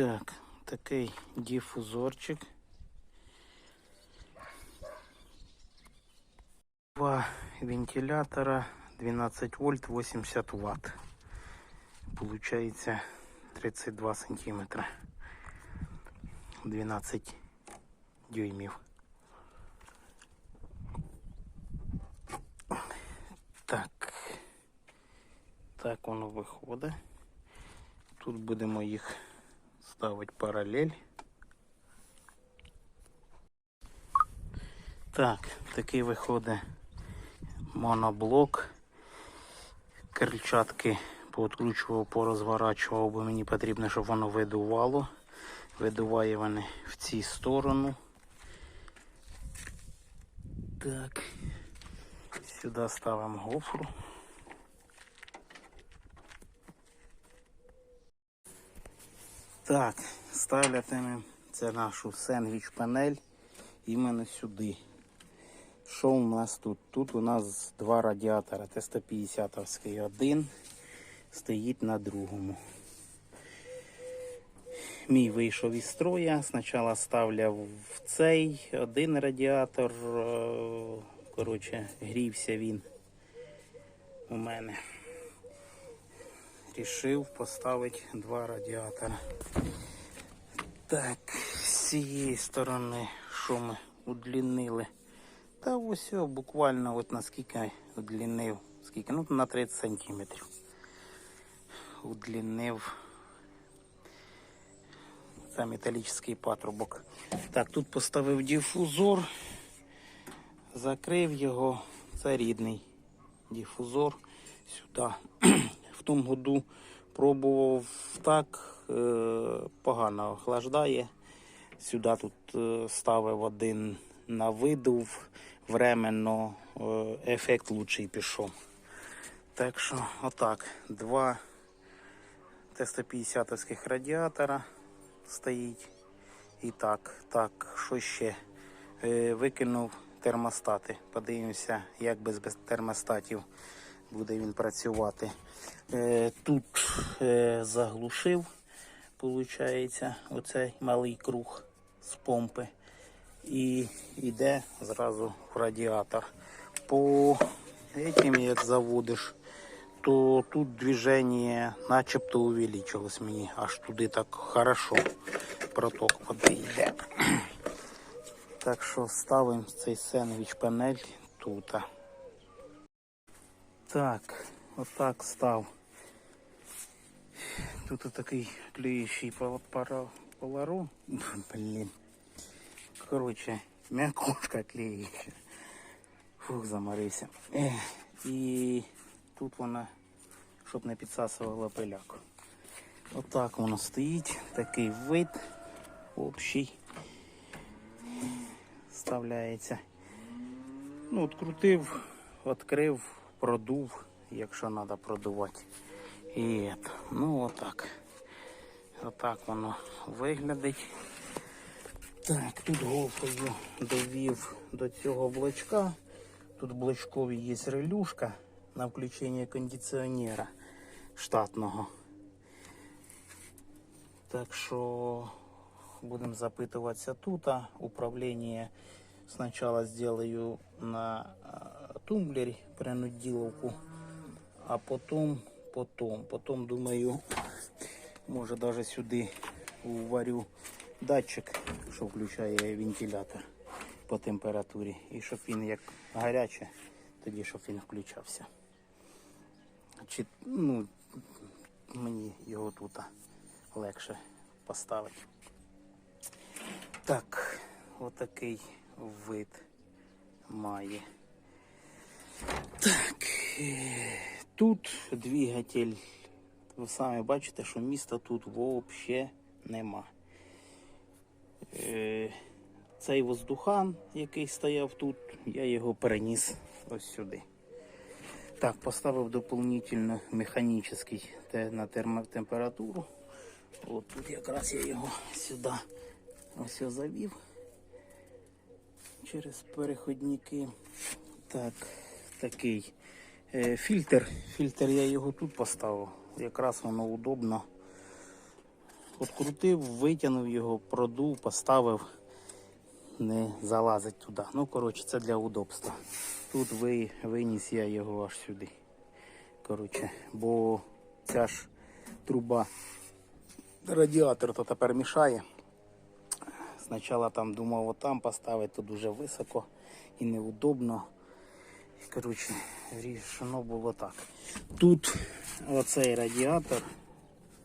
Так, такий дифузорчик. Два вентилятора 12 вольт 80 ватт. Получается 32 сантиметра. 12 дюймів. Так. Так воно виходить. Тут будемо їх ставити паралель. Так, такий виходить моноблок. Крильчатки пооткручував, порозворачував, бо мені потрібно, щоб воно видувало. Видуває вони в цю сторону. Так. Сюди ставимо гофру. Так, ставлятимемо це нашу сендвіч панель іменно сюди. Що у нас тут? Тут у нас два радіатора Т-150 один стоїть на другому. Мій вийшов із строя. Спочатку ставляв в цей один радіатор. е, Коротше, грівся він у мене. Рішив поставити два радіатора. Так, з цієї сторони, що ми удлінили. Та ось буквально от наскільки удлінив, скільки, ну на 30 сантиметрів. Удлінив це металічний патрубок. Так, тут поставив дифузор, закрив його. Це рідний дифузор сюди. В тому году пробував так, е, погано охлаждає. Сюди тут е, ставив один на видув, временно е, ефект лучший пішов. Так що, отак, два Т-150 радіатора стоїть. І так, так, що ще? Викинув термостати. Подивимося, як без термостатів буде він працювати. Е, тут е, заглушив, виходить, оцей малий круг з помпи. І йде зразу в радіатор. По этим, як заводиш, то тут движение начебто увеличилось мені. Аж туди так хорошо проток води йде. Так що ставимо цей сендвіч панель тут. Так, отак став. Тут такий клеющий пол- пара- поларон. Блін. Короче, м'якушка клеюща. Фух, заморився. Ех, І тут вона, щоб не підсасувала пиляку. Отак воно стоїть. Такий вид общий. Вставляється. Ну, открутив, відкрив, продув, якщо треба продувати. І это. ну отак. Отак воно виглядить. Так, тут гофрою довів до цього блочка. Тут блочкові є релюшка на включення кондиціонера штатного. Так що будемо запитуватися тут. Управління спочатку зроблю на а, тумблері принуділовку, а потім, потім, потім думаю, може навіть сюди уварю датчик, що включає вентилятор по температурі. І щоб він як гаряче, тоді щоб він включався. Чи, ну, мені його тут легше поставити. Так, отакий вид має. Так, е, тут двигатель. Ви самі бачите, що міста тут взагалі нема. Е, Цей воздухан, який стояв тут, я його переніс ось сюди. Так, поставив дополнительно механічний на термотемпературу. От тут якраз я його сюди ось завів через переходники. Так, такий е, фільтр. Фільтр я його тут поставив. Якраз воно удобно. Открутив, витягнув його, продув, поставив, не залазить туди. Ну, коротше, це для удобства. Тут ви, виніс я його аж сюди. Коротше, бо ця ж труба радіатор то тепер мішає. Спочатку там думав отам поставити, то дуже високо і неудобно. Коротше, рішено було так. Тут оцей радіатор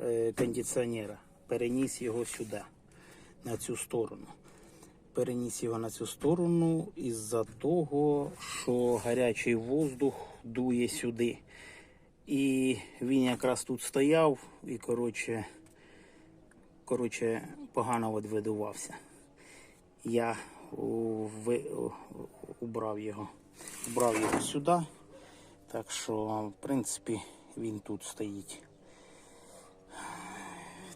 е, кондиціонера переніс його сюди, на цю сторону. Переніс його на цю сторону із-за того, що гарячий воздух дує сюди. І він якраз тут стояв і, коротше, коротше погано відвидувався. Я убрав його. Убрав його сюди. Так що, в принципі, він тут стоїть.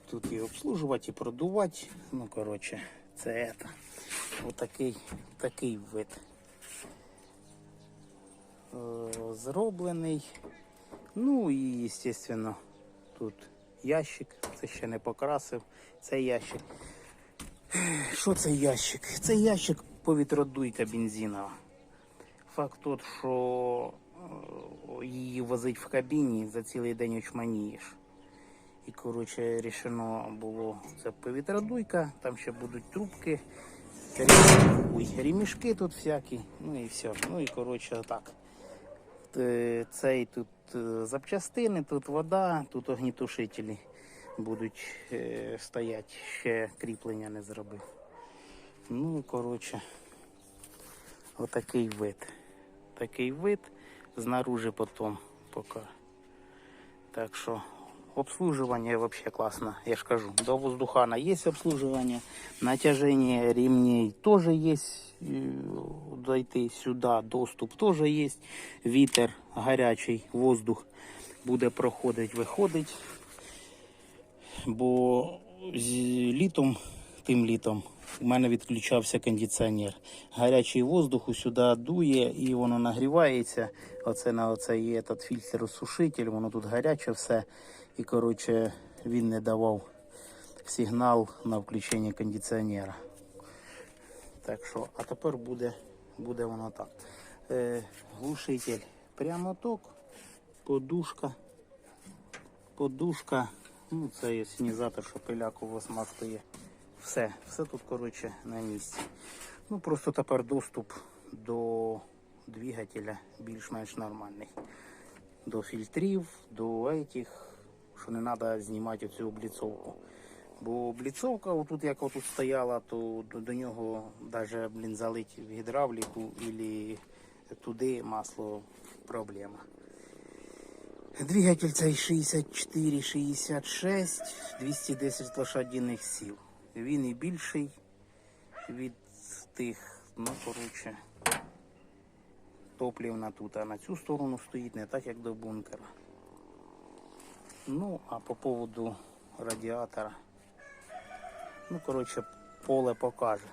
Тут і обслужувати, і продувати. Ну, коротше, це это. Отакий такий вид. Е, Зроблений. Ну і, звісно, тут ящик. Це ще не покрасив. Це ящик. Що це ящик? Це ящик повітродуйка бензинова. Факт тот, що її возить в кабіні, за цілий день очманієш. І, коротше, рішено було це повітродуйка, там ще будуть трубки, ремішки, тут всякі, ну і все. Ну і коротше так. Цей тут е, запчастини, тут вода, тут огнітушителі будуть стоять, ще кріплення не зробив. Ну, коротше, отакий вид. Такий вид, знаружи потім поки. Так що обслуживание вообще классно, я ж кажу. До воздухана есть обслуживание, натяжение ремней есть, э, дойти сюда, доступ тоже есть, вітер гарячий, воздух буде проходить, виходить. Бо з літом, тим літом, у мене відключався кондиціонер. Гарячий воздух сюди дує і воно нагрівається. Оце на оце є этот фільтр-сушитель, воно тут гаряче все. І коротше він не давав сигнал на включення кондиціонера. Так що, а тепер буде, буде воно так. Е, глушитель прямо ток, подушка, подушка. Ну, це є синізатор, що пиляку возмастує. Все, все тут, коротше, на місці. Ну, просто тепер доступ до двигателя більш-менш нормальний. До фільтрів, до этих, що не треба знімати оцю обліцовку. Бо обліцовка, отут як отут стояла, то до, до нього навіть блін, залить в гідравліку або туди масло проблема. Двигатель цей 64-66, 210 лошадиних сил. Він і більший від тих, ну коротше, топлівна тут, а на цю сторону стоїть не так, як до бункера. Ну, а по поводу радіатора, ну, коротше, поле покаже.